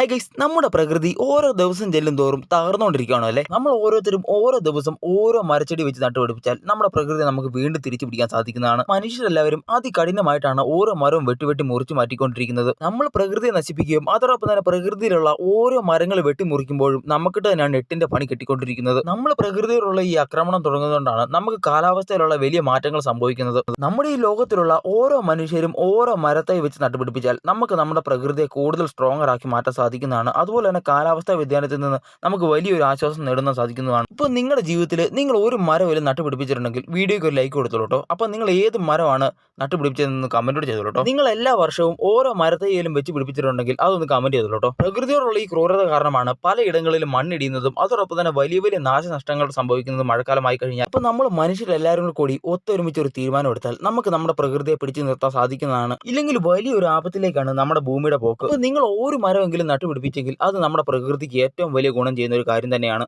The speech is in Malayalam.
ഹൈ ഗൈസ് നമ്മുടെ പ്രകൃതി ഓരോ ദിവസം ചെല്ലും തോറും തകർന്നുകൊണ്ടിരിക്കുകയാണോ അല്ലേ? നമ്മൾ ഓരോരുത്തരും ഓരോ ദിവസം ഓരോ മരച്ചെടി വെച്ച് നട്ടുപിടിപ്പിച്ചാൽ നമ്മുടെ പ്രകൃതി നമുക്ക് വീണ്ടും തിരിച്ചു പിടിക്കാൻ സാധിക്കുന്നതാണ്. മനുഷ്യരെല്ലാവരും അതികഠിനമായിട്ടാണ് ഓരോ മരവും വെട്ടി വെട്ടി മുറിച്ചു മാറ്റിക്കൊണ്ടിരിക്കുന്നത്. നമ്മൾ പ്രകൃതിയെ നശിപ്പിക്കുകയും അതോടൊപ്പം തന്നെ പ്രകൃതിയിലുള്ള ഓരോ മരങ്ങൾ വെട്ടി മുറിക്കുമ്പോഴും നമുക്കിട്ട് തന്നെയാണ് എട്ടിന്റെ പണി കെട്ടിക്കൊണ്ടിരിക്കുന്നത്. നമ്മൾ പ്രകൃതിയിലുള്ള ഈ ആക്രമണം തുടങ്ങുന്നതുകൊണ്ടാണ് നമുക്ക് കാലാവസ്ഥയിലുള്ള വലിയ മാറ്റങ്ങൾ സംഭവിക്കുന്നത്. നമ്മുടെ ഈ ലോകത്തിലുള്ള ഓരോ മനുഷ്യരും ഓരോ മരത്തെ വെച്ച് നട്ടുപിടിപ്പിച്ചാൽ നമുക്ക് നമ്മുടെ പ്രകൃതിയെ കൂടുതൽ സ്ട്രോങ്ങർ ആക്കി മാറ്റാൻ സാധിക്കുന്നതാണ്. അതുപോലെ തന്നെ കാലാവസ്ഥാ വ്യതിയാനത്തിൽ നിന്ന് നമുക്ക് വലിയൊരു ആശ്വാസം നേടുന്ന സാധിക്കുന്നതാണ്. ഇപ്പോൾ നിങ്ങളുടെ ജീവിതത്തിൽ നിങ്ങൾ ഒരു മരമെങ്കിലും നട്ടുപിടിപ്പിച്ചിട്ടുണ്ടെങ്കിൽ വീഡിയോയ്ക്ക് ഒരു ലൈക്ക് കൊടുത്തോളൂ കേട്ടോ അപ്പോൾ നിങ്ങൾ ഏത് മരമാണ് നട്ടുപിടിപ്പിച്ചതെന്ന് കമന്റ് ചെയ്തോളൂ കേട്ടോ നിങ്ങൾ എല്ലാ വർഷവും ഓരോ മരത്തെയിലും വെച്ച് പിടിപ്പിച്ചിട്ടുണ്ടെങ്കിൽ അതൊന്ന് കമന്റ് ചെയ്തോളൂ കേട്ടോ പ്രകൃതിയോടുള്ള ഈ ക്രൂരത കാരണമാണ് പലയിടങ്ങളിലും മണ്ണിടിയുന്നതും അതോടൊപ്പം തന്നെ വലിയ വലിയ നാശനഷ്ടങ്ങൾ സംഭവിക്കുന്നതും മഴക്കാലമായി കഴിഞ്ഞാൽ. അപ്പോൾ നമ്മൾ മനുഷ്യരെല്ലാവരും കൂടി ഒത്തൊരുമിച്ച് ഒരു തീരുമാനം എടുത്താൽ നമുക്ക് നമ്മുടെ പ്രകൃതിയെ പിടിച്ചു നിർത്താൻ സാധിക്കുന്നതാണ്. ഇല്ലെങ്കിൽ വലിയൊരു ആപത്തിലേക്കാണ് നമ്മുടെ ഭൂമിയുടെ പോക്ക്. അപ്പോൾ നിങ്ങൾ ഒരു മരമെങ്കിലും നട്ടുപിടിപ്പിച്ചെങ്കിൽ അത് നമ്മുടെ പ്രകൃതിക്ക് ഏറ്റവും വലിയ ഗുണം ചെയ്യുന്ന ഒരു കാര്യം തന്നെയാണ്.